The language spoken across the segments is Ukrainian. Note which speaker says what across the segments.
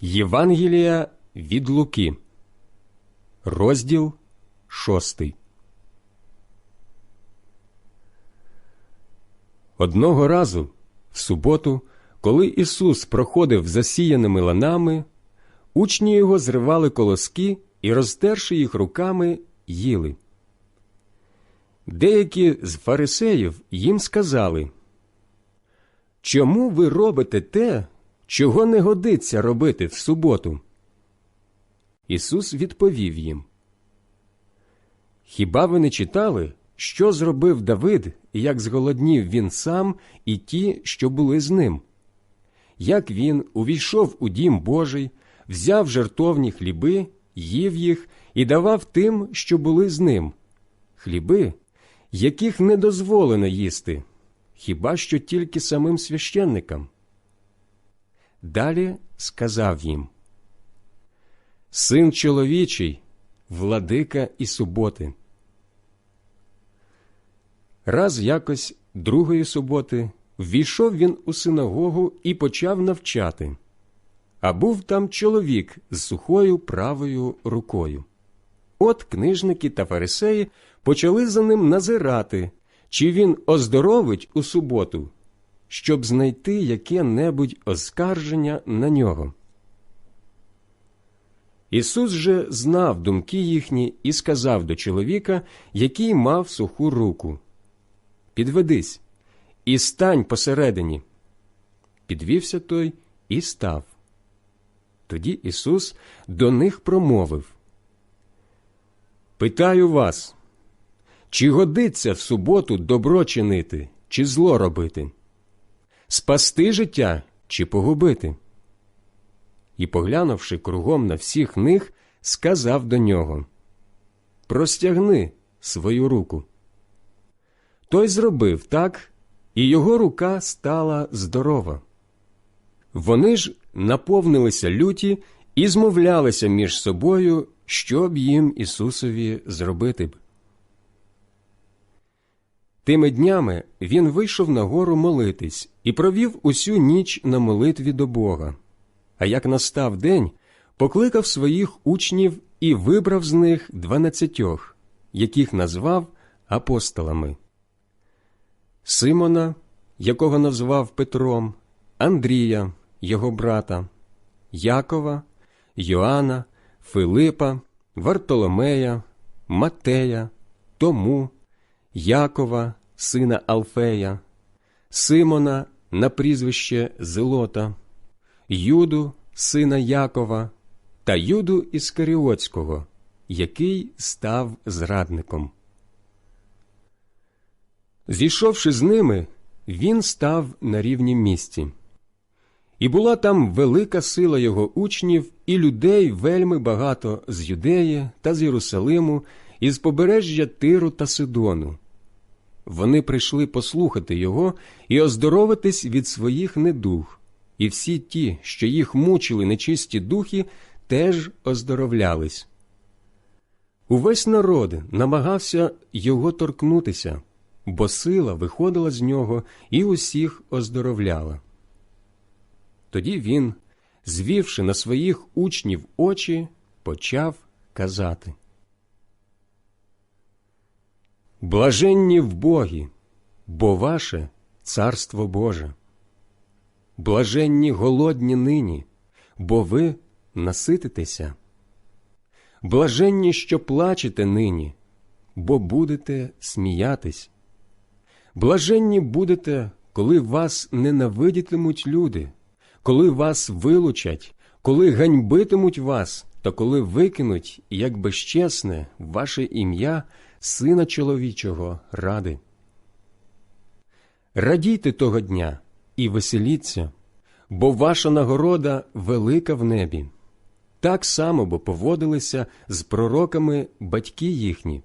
Speaker 1: Євангелія від Луки, розділ шостий. Одного разу, в суботу, коли Ісус проходив засіяними ланами, учні його зривали колоски і, розтерши їх руками, їли. Деякі з фарисеїв їм сказали, Чому ви робите те, чого не годиться робити в суботу? Ісус відповів їм. Хіба ви не читали, що зробив Давид, як зголоднів він сам і ті, що були з ним? Як він увійшов у дім Божий, взяв жертовні хліби, їв їх і давав тим, що були з ним, хліби, яких не дозволено їсти, хіба що тільки самим священникам? Далі сказав їм Син чоловічий, владика і суботи. Раз якось другої суботи ввійшов він у синагогу і почав навчати, а був там чоловік з сухою правою рукою. От книжники та фарисеї почали за ним назирати, чи він оздоровить у суботу, щоб знайти яке-небудь оскарження на нього. Ісус же знав думки їхні і сказав до чоловіка, який мав суху руку Підведись і стань посередині. Підвівся той і став. Тоді Ісус до них промовив Питаю вас, чи годиться в суботу добро чинити, чи зло робити? Спасти життя чи погубити? І, поглянувши кругом на всіх них, сказав до нього Простягни свою руку. Той зробив так, і його рука стала здорова. Вони ж наповнилися люті і змовлялися між собою, що б їм Ісусові зробити б. Тими днями він вийшов на гору молитись і провів усю ніч на молитві до Бога. А як настав день, покликав своїх учнів і вибрав з них дванадцятьох, яких назвав апостолами Симона, якого назвав Петром, Андрія, його брата, Якова, Йоанна, Филипа, Вартоломея, Матея, Тому, Якова, сина Алфея, Симона на прізвище Зелота, Юду, сина Якова, та Юду Іскаріотського, який став зрадником. Зійшовши з ними, він став на рівнім місці. І була там велика сила його учнів і людей вельми багато з Юдеї та з Єрусалиму, і з побережжя Тиру та Сидону. Вони прийшли послухати його і оздоровитись від своїх недуг, і всі ті, що їх мучили нечисті духи, теж оздоровлялись. Увесь народ намагався його торкнутися, бо сила виходила з нього і усіх оздоровляла. Тоді він, звівши на своїх учнів очі, почав казати Блаженні в Богі, бо ваше царство Боже. Блаженні голодні нині, бо ви насититеся. Блаженні, що плачете нині, бо будете сміятись. Блаженні будете, коли вас ненавидітимуть люди, коли вас вилучать, коли ганьбитимуть вас, та коли викинуть, як безчесне, ваше ім'я, Сина чоловічого, ради. Радійте того дня і веселіться, бо ваша нагорода велика в небі. Так само бо поводилися з пророками батьки їхні.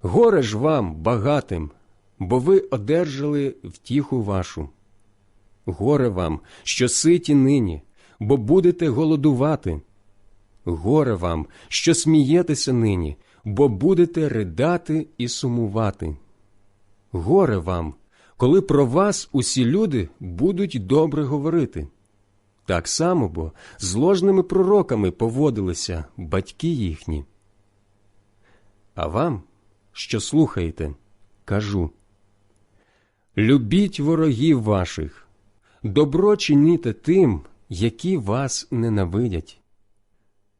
Speaker 1: Горе ж вам, багатим, бо ви одержали втіху вашу. Горе вам, що ситі нині, бо будете голодувати. Горе вам, що смієтеся нині, бо будете ридати і сумувати. Горе вам, коли про вас усі люди будуть добре говорити. Так само бо з ложними пророками поводилися батьки їхні. А вам, що слухаєте, кажу Любіть ворогів ваших, добро чиніте тим, які вас ненавидять.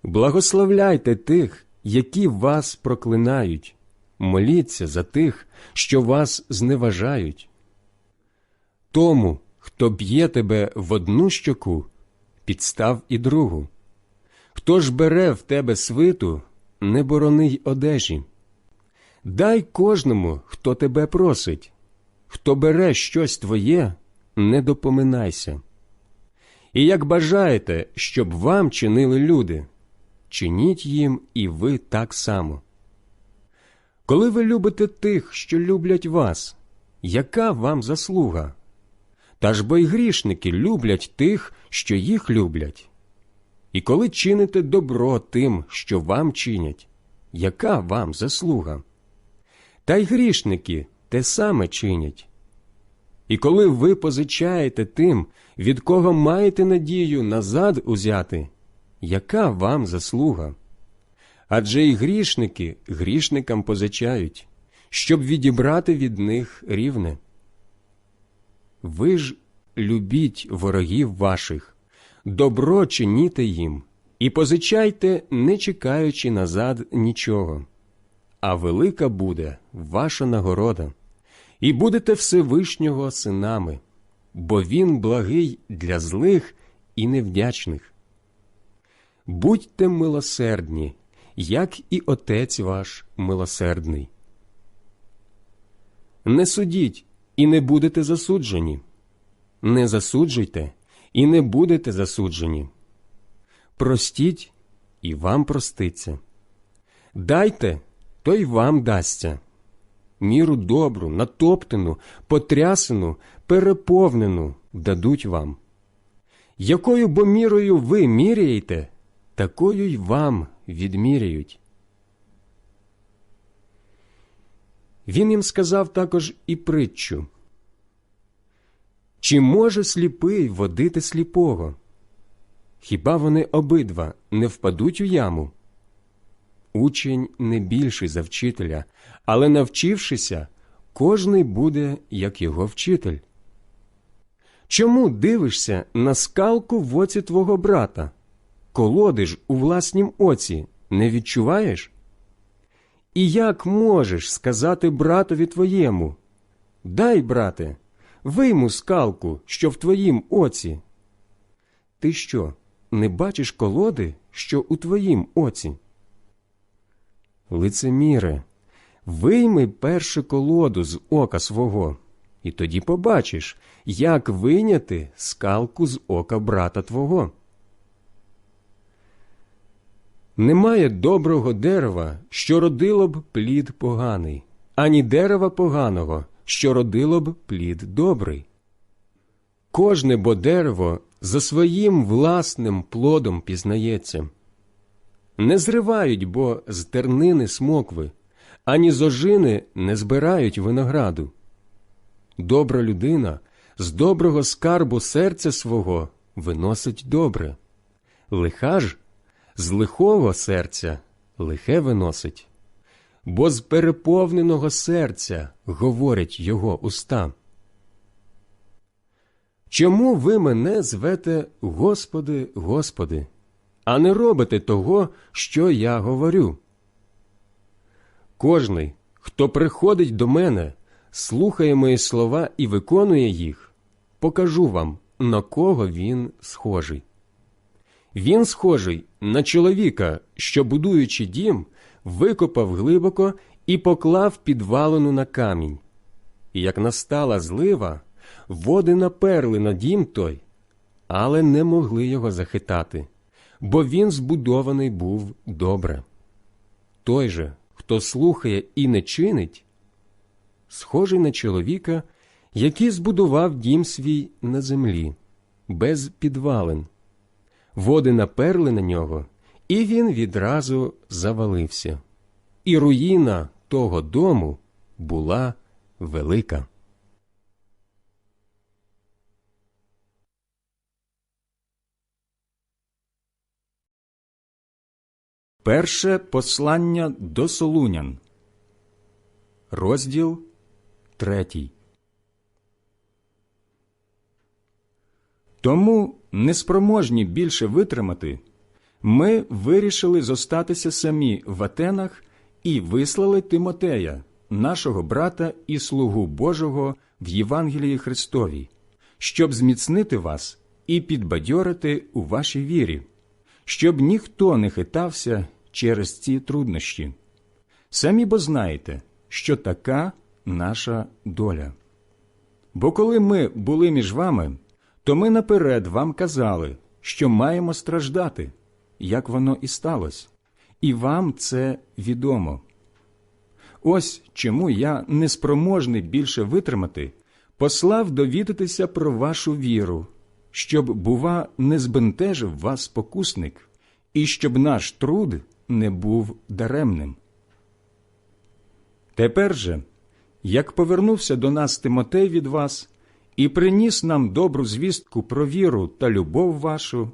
Speaker 1: Благословляйте тих, які вас проклинають, моліться за тих, що вас зневажають. Тому, хто б'є тебе в одну щоку, підстав і другу. Хто ж бере в тебе свиту, не борони й одежі. Дай кожному, хто тебе просить, хто бере щось твоє, не допоминайся. І як бажаєте, щоб вам чинили люди, чиніть їм і ви так само. Коли ви любите тих, що люблять вас, яка вам заслуга? Та ж бо й грішники люблять тих, що їх люблять. І коли чините добро тим, що вам чинять, яка вам заслуга? Та й грішники те саме чинять. І коли ви позичаєте тим, від кого маєте надію назад узяти, яка вам заслуга? Адже й грішники грішникам позичають, щоб відібрати від них рівне. Ви ж любіть ворогів ваших, добро чиніте їм, і позичайте, не чекаючи назад нічого. А велика буде ваша нагорода, і будете Всевишнього синами, бо він благий для злих і невдячних. Будьте милосердні, як і Отець ваш милосердний. Не судіть і не будете засуджені, не засуджуйте і не будете засуджені. Простіть і вам проститься. Дайте, то й вам дасться. Міру добру, натоптану, потрясену, переповнену дадуть вам. Якою бо мірою ви міряєте, такою й вам відміряють. Він їм сказав також і притчу. Чи може сліпий водити сліпого? Хіба вони обидва не впадуть у яму? Учень не більший за вчителя, але навчившися, кожний буде, як його вчитель. Чому дивишся на скалку в оці твого брата? Колоди ж у власнім оці не відчуваєш? І як можеш сказати братові твоєму? Дай, брате, вийму скалку, що в твоїм оці. Ти що, не бачиш колоди, що у твоїм оці? Лицеміре, вийми перше колоду з ока свого, і тоді побачиш, як вийняти скалку з ока брата твого. Немає доброго дерева, що родило б плід поганий, ані дерева поганого, що родило б плід добрий. Кожне бо дерево за своїм власним плодом пізнається. Не зривають бо з тернини смокви, ані з ожини не збирають винограду. Добра людина з доброго скарбу серця свого виносить добре, лиха ж з лихого серця лихе виносить, бо з переповненого серця говорять його уста. Чому ви мене звете Господи, Господи, а не робите того, що я говорю? Кожний, хто приходить до мене, слухає мої слова і виконує їх, покажу вам, на кого він схожий. Він схожий на чоловіка, що, будуючи дім, викопав глибоко і поклав підвалину на камінь. І як настала злива, води наперли на дім той, але не могли його захитати, бо він збудований був добре. Той же, хто слухає і не чинить, схожий на чоловіка, який збудував дім свій на землі, без підвалин води наперли на нього, і він відразу завалився. І руїна того дому була велика.
Speaker 2: Перше послання до Солунян, розділ третій. Тому, неспроможні більше витримати, ми вирішили зостатися самі в Атенах і вислали Тимотея, нашого брата і слугу Божого в Євангелії Христовій, щоб зміцнити вас і підбадьорити у вашій вірі, щоб ніхто не хитався через ці труднощі. Самі бо знаєте, що така наша доля. Бо коли ми були між вами, то ми наперед вам казали, що маємо страждати, як воно і сталося, і вам це відомо. Ось чому я, неспроможний більше витримати, послав довідатися про вашу віру, щоб, бува, не збентежив вас спокусник, і щоб наш труд не був даремним. Тепер же, як повернувся до нас Тимотей від вас і приніс нам добру звістку про віру та любов вашу,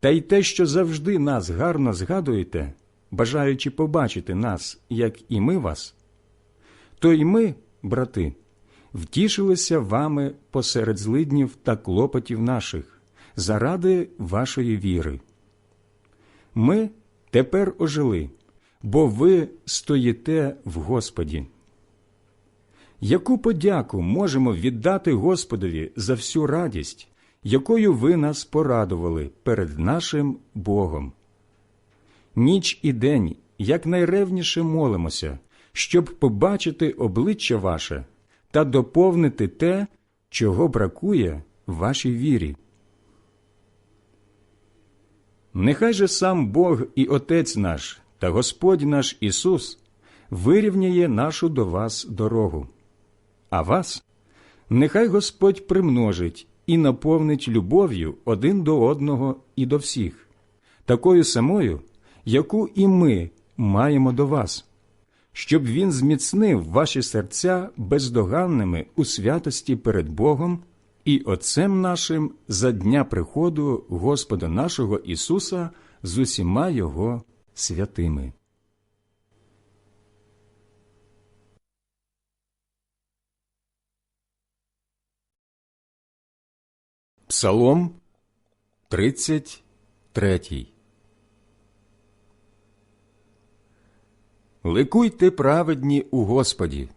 Speaker 2: та й те, що завжди нас гарно згадуєте, бажаючи побачити нас, як і ми вас, то й ми, брати, втішилися вами посеред злиднів та клопотів наших, заради вашої віри. Ми тепер ожили, бо ви стоїте в Господі. Яку подяку можемо віддати Господові за всю радість, якою ви нас порадували перед нашим Богом? Ніч і день якнайревніше молимося, щоб побачити обличчя ваше та доповнити те, чого бракує вашій вірі. Нехай же сам Бог і Отець наш та Господь наш Ісус вирівняє нашу до вас дорогу, а вас нехай Господь примножить і наповнить любов'ю один до одного і до всіх, такою самою, яку і ми маємо до вас, щоб Він зміцнив ваші серця бездоганними у святості перед Богом і Отцем нашим за дня приходу Господа нашого Ісуса з усіма Його святими. Псалом 33 Ликуйте праведні у Господі,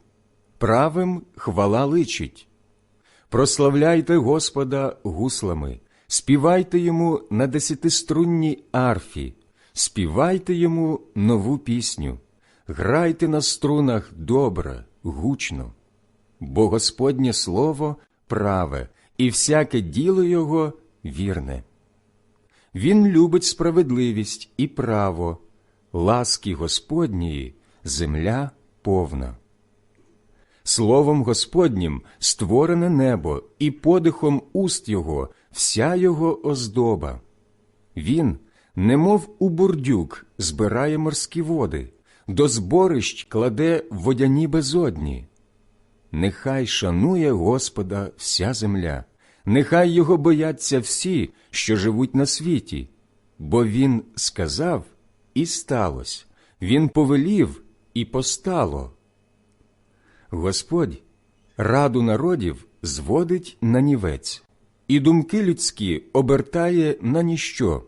Speaker 2: правим хвала личить. Прославляйте Господа гуслами, співайте йому на десятиструнній арфі, співайте йому нову пісню, грайте на струнах добре, гучно, бо Господнє слово праве, і всяке діло його вірне. Він любить справедливість і право, ласки Господньої земля повна. Словом Господнім створене небо, і подихом уст його вся його оздоба. Він, немов у бурдюк, збирає морські води, до зборищ кладе водяні безодні. Нехай шанує Господа вся земля, нехай його бояться всі, що живуть на світі, бо Він сказав і сталося, Він повелів і постало. Господь раду народів зводить на нівець, і думки людські обертає на ніщо.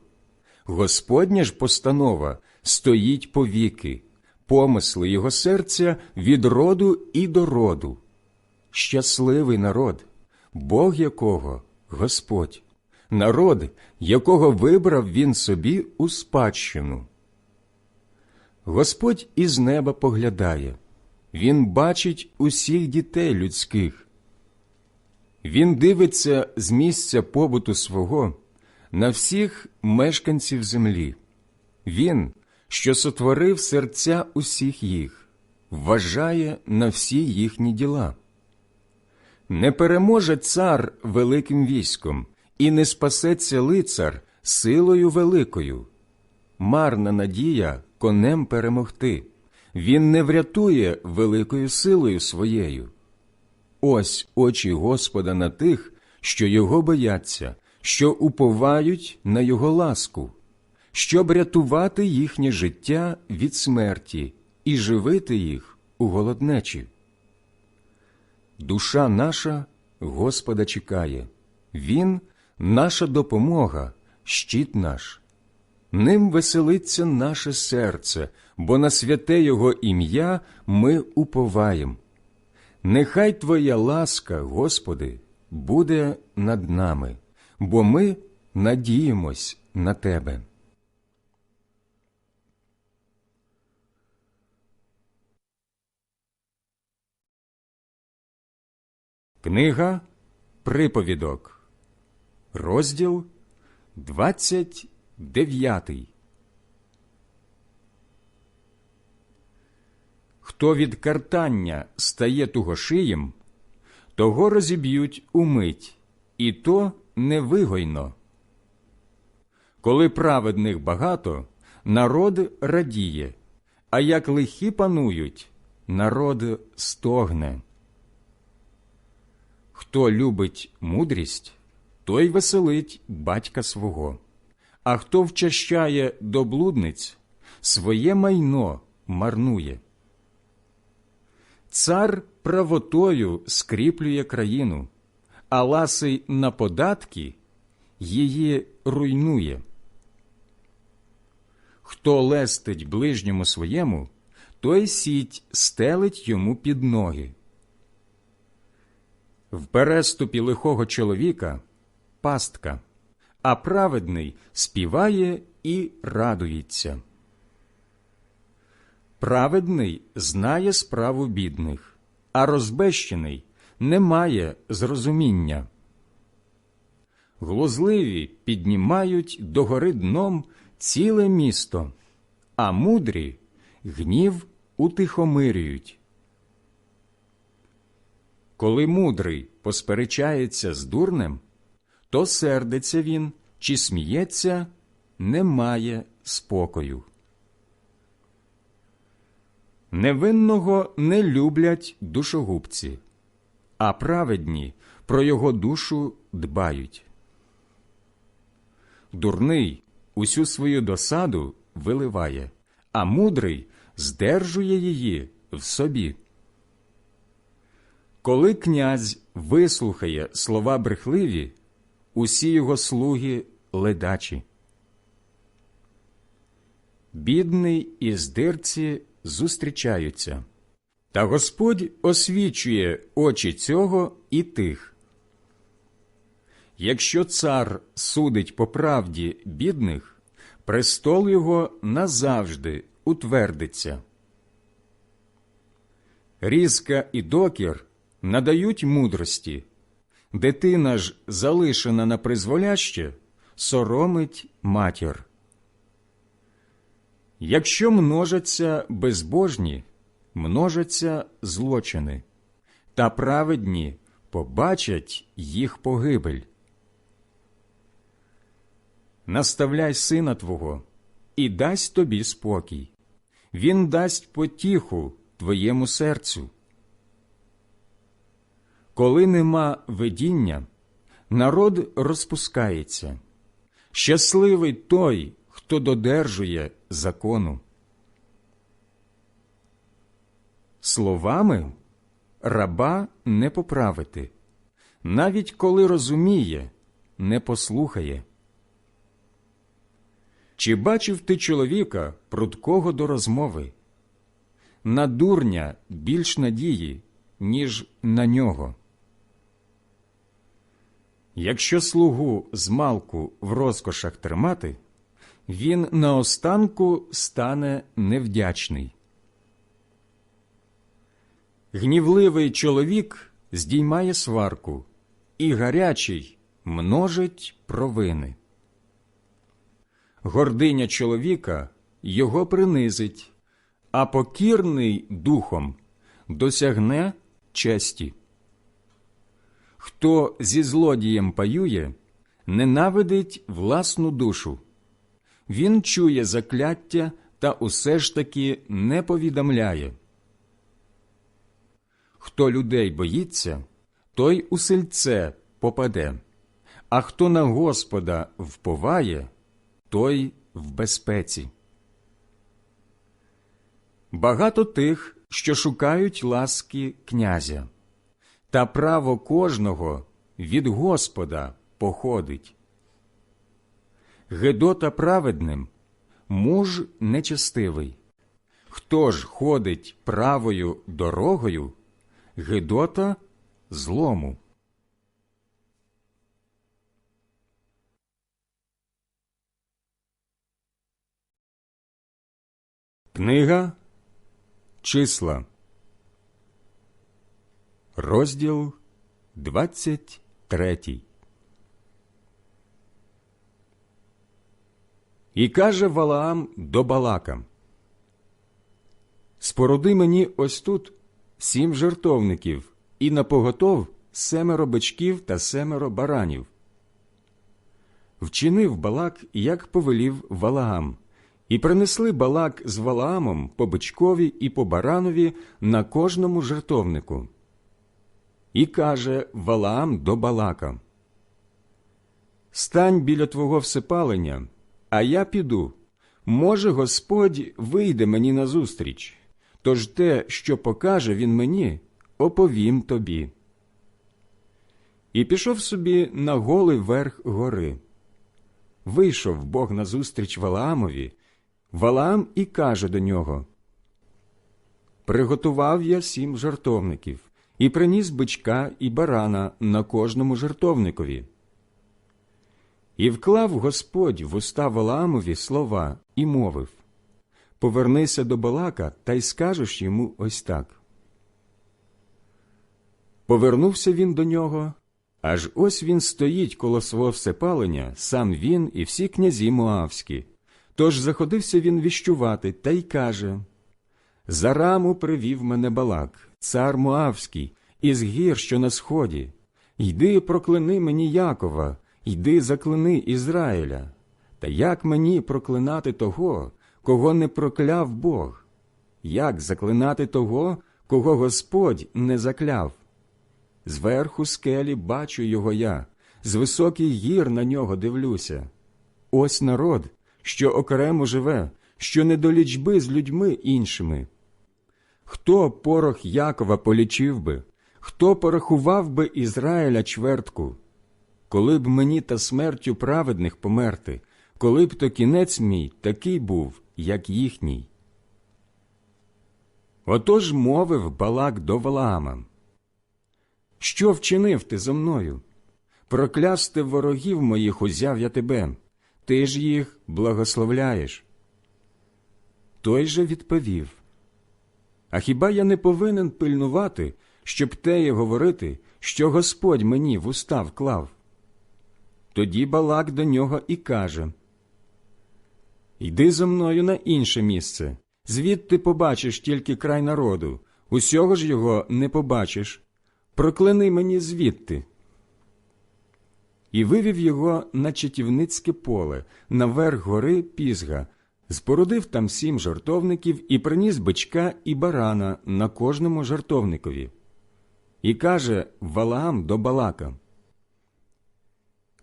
Speaker 2: Господня ж постанова стоїть повіки, помисли його серця від роду і до роду. Щасливий народ, Бог якого Господь, народ, якого вибрав він собі у спадщину. Господь із неба поглядає. Він бачить усіх дітей людських. Він дивиться з місця побуту свого на всіх мешканців землі. Він, що сотворив серця усіх їх, вважає на всі їхні діла. Не переможе цар великим військом, і не спасеться лицар силою великою. Марна надія конем перемогти він не врятує великою силою своєю. Ось очі Господа на тих, що його бояться, що уповають на його ласку, щоб рятувати їхнє життя від смерті і живити їх у голоднечі. Душа наша Господа чекає, Він наша допомога, щит наш. Ним веселиться наше серце, бо на святе Його ім'я ми уповаєм. Нехай Твоя ласка, Господи, буде над нами, бо ми надіємось на Тебе. Книга Приповідок, розділ 29. Хто від картання стає тугошиєм, того розіб'ють умить, і то невигойно. Коли праведних багато, народ радіє, а як лихі панують, народ стогне. Хто любить мудрість, той веселить батька свого, а хто вчащає до блудниць, своє майно марнує. Цар правотою скріплює країну, а ласий на податки її руйнує. Хто лестить ближньому своєму, той сіть стелить йому під ноги. В переступі лихого чоловіка пастка, а праведний співає і радується. Праведний знає справу бідних, а розбещений не має зрозуміння. Глузливі піднімають догори дном ціле місто, а мудрі гнів утихомирюють. Коли мудрий посперечається з дурнем, то сердиться він чи сміється, не має спокою. Невинного не люблять душогубці, а праведні про його душу дбають. Дурний усю свою досаду виливає, а мудрий здержує її в собі. Коли князь вислухає слова брехливі, усі його слуги ледачі. Бідний і здирці зустрічаються, та Господь освічує очі цього і тих. Якщо цар судить по правді бідних, престол його назавжди утвердиться. Різка і докір надають мудрості, дитина ж, залишена на призволяще, соромить матір. Якщо множаться безбожні, множаться злочини, та праведні побачать їх погибель. Наставляй сина твого і дасть тобі спокій. Він дасть потіху твоєму серцю. Коли нема видіння, народ розпускається. Щасливий той, хто додержує закону. Словами раба не поправити, навіть коли розуміє, не послухає. Чи бачив ти чоловіка прудкого до розмови? На дурня більш надії, ніж на нього. Якщо слугу змалку в розкошах тримати, він наостанку стане невдячний. Гнівливий чоловік здіймає сварку, і гарячий множить провини. Гординя чоловіка його принизить, а покірний духом досягне честі. Хто зі злодієм паює, ненавидить власну душу. Він чує закляття та усе ж таки не повідомляє. Хто людей боїться, той у сельце попаде, а хто на Господа вповає, той в безпеці. Багато тих, що шукають ласки князя, та право кожного від Господа походить. Гедота праведним, муж нечестивий. Хто ж ходить правою дорогою, Гедота злому. Книга Числа Розділ 23 І каже Валаам до Балака Спороди мені ось тут сім жертовників, і напоготов семеро бичків та семеро баранів. Вчинив Балак, як повелів Валаам, і принесли Балак з Валаамом по бичкові і по баранові на кожному жертовнику. І каже Валаам до Балака Стань біля твого всепалення, а я піду. Може, Господь вийде мені назустріч, тож те, що покаже він мені, оповім тобі. І пішов собі на голий верх гори. Вийшов Бог назустріч Валаамові, Валаам і каже до нього Приготував я сім жартовників і приніс бичка і барана на кожному жартовникові. І вклав Господь в уста Валаамові слова і мовив Повернися до Балака та й скажеш йому ось так. Повернувся він до нього, аж ось він стоїть коло свого всепалення, сам він і всі князі Моавські. Тож заходився він віщувати та й каже За раму привів мене Балак, цар Моавський, із гір, що на сході. Йди проклини мені Якова, йди заклини Ізраїля. Та як мені проклинати того, кого не прокляв Бог? Як заклинати того, кого Господь не закляв? Зверху скелі бачу його я, з високих гір на нього дивлюся. Ось народ, що окремо живе, що не до лічби з людьми іншими. Хто порох Якова полічив би, хто порахував би Ізраїля чвертку? Коли б мені та смертю праведних померти, коли б то кінець мій такий був, як їхній. Отож мовив Балак до Валаама. Що вчинив ти зо мною? Проклясти ворогів моїх узяв я тебе, ти ж їх благословляєш. Той же відповів А хіба я не повинен пильнувати, щоб теє говорити, що Господь мені в уста вклав? Тоді Балак до нього і каже Йди зо мною на інше місце, звідти побачиш тільки край народу, усього ж його не побачиш. Прокляни мені звідти. І вивів його на чатівницьке поле, наверх гори Пізга, спорудив там сім жартовників і приніс бичка і барана на кожному жартовникові. І каже Валаам до Балака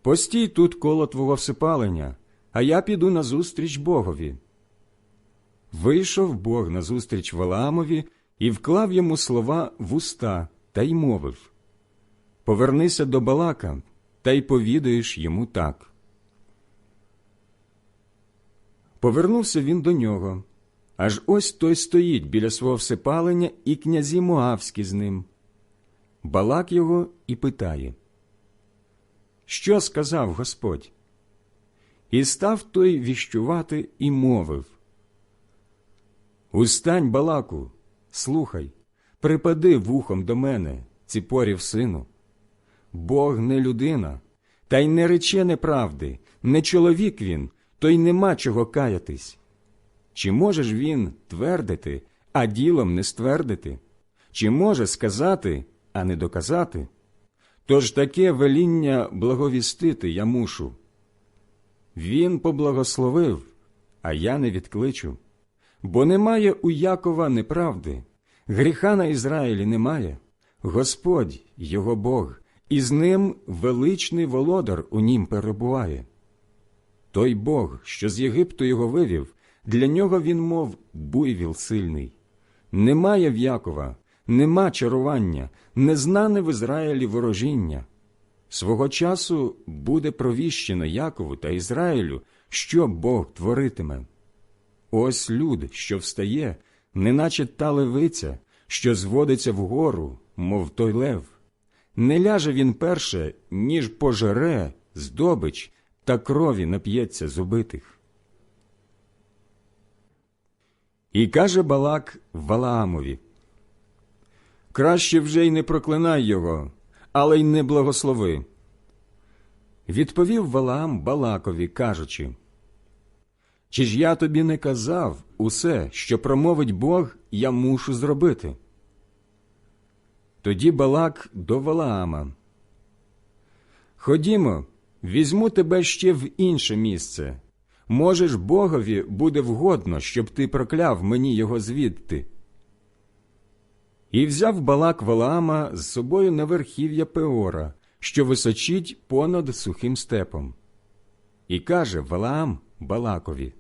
Speaker 2: Постій тут коло твого всипалення, а я піду назустріч Богові. Вийшов Бог назустріч Валаамові і вклав йому слова в уста та й мовив Повернися до Балака, та й повідаєш йому так. Повернувся він до нього, аж ось той стоїть біля свого всипалення, і князі Моавські з ним. Балак його і питає Що сказав Господь? І став той віщувати і мовив Устань, Балаку, слухай, припади вухом до мене, ціпорів сину. Бог не людина, та й не рече неправди, не чоловік він, то й нема чого каятись. Чи можеш він твердити, а ділом не ствердити? Чи може сказати, а не доказати? Тож таке веління благовістити я мушу. Він поблагословив, а я не відкличу. Бо немає у Якова неправди, гріха на Ізраїлі немає. Господь, його Бог, і з ним величний володар у нім перебуває. Той Бог, що з Єгипту його вивів, для нього він, мов буйвіл сильний. Немає в Якова, нема чарування, незнане в Ізраїлі ворожіння. Свого часу буде провіщено Якову та Ізраїлю, що Бог творитиме. Ось люд, що встає, неначе та левиця, що зводиться вгору, мов той лев. Не ляже він перше, ніж пожере здобич та крові нап'ється з убитих. І каже Балак Валаамові, Краще вже й не проклинай його, але й не благослови. Відповів Валаам Балакові, кажучи, Чи ж я тобі не казав усе, що промовить Бог, я мушу зробити? Тоді Балак до Валаама. Ходімо, візьму тебе ще в інше місце. Можеш, Богові буде вгодно, щоб ти прокляв мені його звідти. І взяв Балак Валаама з собою на верхів'я Пеора, що височить понад сухим степом. І каже Валаам Балакові: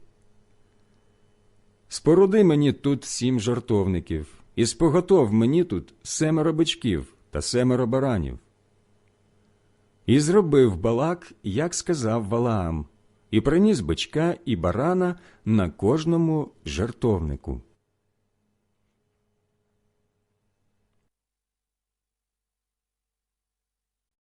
Speaker 2: Споруди мені тут сім жартовників, і споготов мені тут семеро бичків та семеро баранів. І зробив Балак, як сказав Валаам, і приніс бичка і барана на кожному жартовнику.